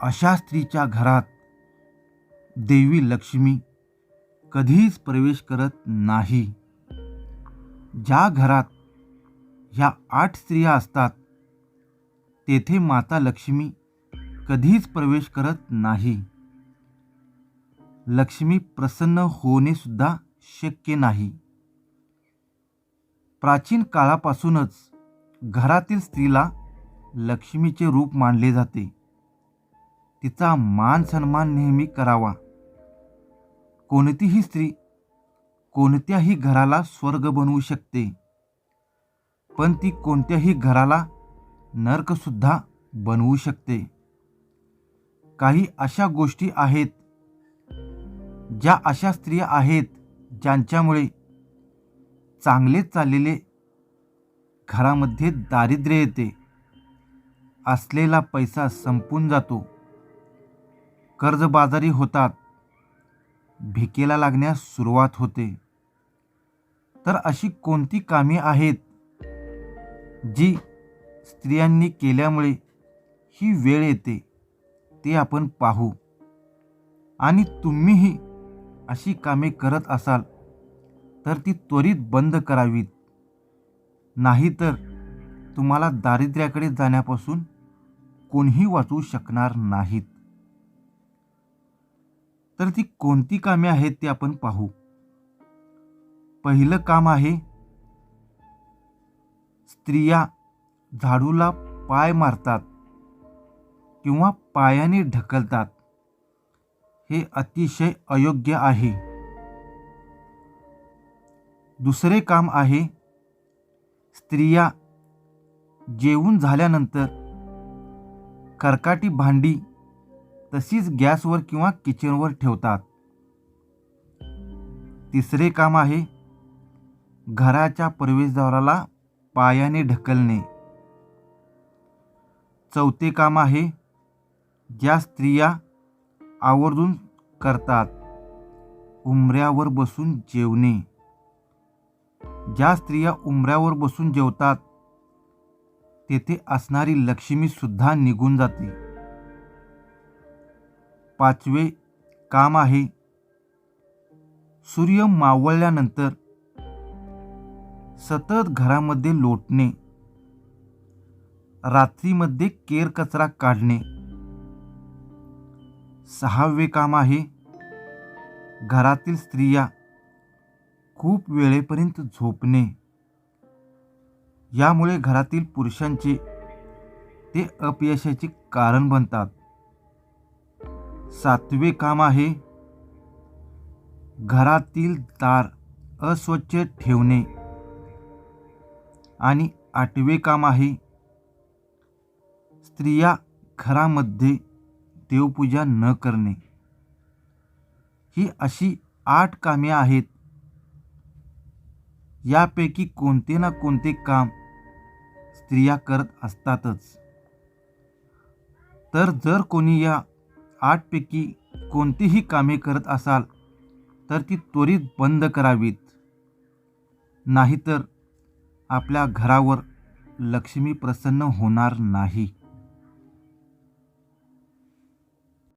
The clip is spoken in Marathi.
अशा स्त्रीच्या घरात देवी लक्ष्मी कधीच प्रवेश करत नाही. ज्या घरात ह्या आठ स्त्रिया असतात तेथे माता लक्ष्मी कधीच प्रवेश करत नाही. लक्ष्मी प्रसन्न होणेसुद्धा शक्य नाही. प्राचीन काळापासूनच घरातील स्त्रीला लक्ष्मीचे रूप मानले जाते. तिचा मान सन्मान नेहमी करावा. कोणतीही स्त्री कोणत्याही घराला स्वर्ग बनवू शकते. पण ती कोणत्याही घराला नर्कसुद्धा बनवू शकते. काही अशा गोष्टी आहेत ज्या अशा स्त्रिया आहेत ज्यांच्यामुळे चांगले चाललेले घरामध्ये दारिद्र्य येते. असलेला पैसा संपून जातो. कर्जबाजारी होतात. भिकेला लागण्यास सुरुवात होते. तर अशी कोणती कामे आहेत जी स्त्रियांनी केल्यामुळे ही वेळ येते ते आपण पाहू. आणि तुम्हीही अशी कामे करत असाल तर ती त्वरित बंद करावीत. नाहीतर तुम्हाला दारिद्र्याकडे जाण्यापासून कोणीही वाचवू शकणार नाहीत. तर ती कोणती कामे आहेत ते आपण पाहू. पहिलं काम आहे स्त्रिया झाडूला पाय मारतात किंवा पायाने ढकलतात. हे अतिशय अयोग्य आहे. दुसरे काम आहे स्त्रिया जेवून झाल्यानंतर कर्काटी भांडी तशीच गॅसवर किंवा किचनवर ठेवतात. तिसरे काम आहे घराच्या प्रवेशद्वाराला पायाने ढकलणे. चौथे काम आहे ज्या स्त्रिया आवर्जून करतात उमऱ्यावर बसून जेवणे. ज्या स्त्रिया उमऱ्यावर बसून जेवतात तेथे असणारी लक्ष्मीसुद्धा निघून जाते. पाचवे काम आहे. सूर्य मावळल्यानंतर सतत घरामध्ये लोटणे. रात्रीमध्ये केर कचरा काढणे. सहावे काम आहे. घरातील स्त्रिया खूप वेळेपर्यंत झोपणे. यामुळे घरातील पुरुषांचे ते अपयशाचे कारण बनतात. सातवे काम आहे. घरातील दार अस्वच्छ ठेवणे. आणि आठवे काम आहे. स्त्रिया घरामध्ये देवपूजा न करणे. ही अशी आठ कामे आहेत. यापैकी कोणते ना कोणते काम स्त्रिया करत असतातच. तर जर कोणी या आठपैकी कोणतीही कामे करत असाल तर ती त्वरित बंद करावीत. नाहीतर आपल्या घरावर लक्ष्मी प्रसन्न होणार नाही.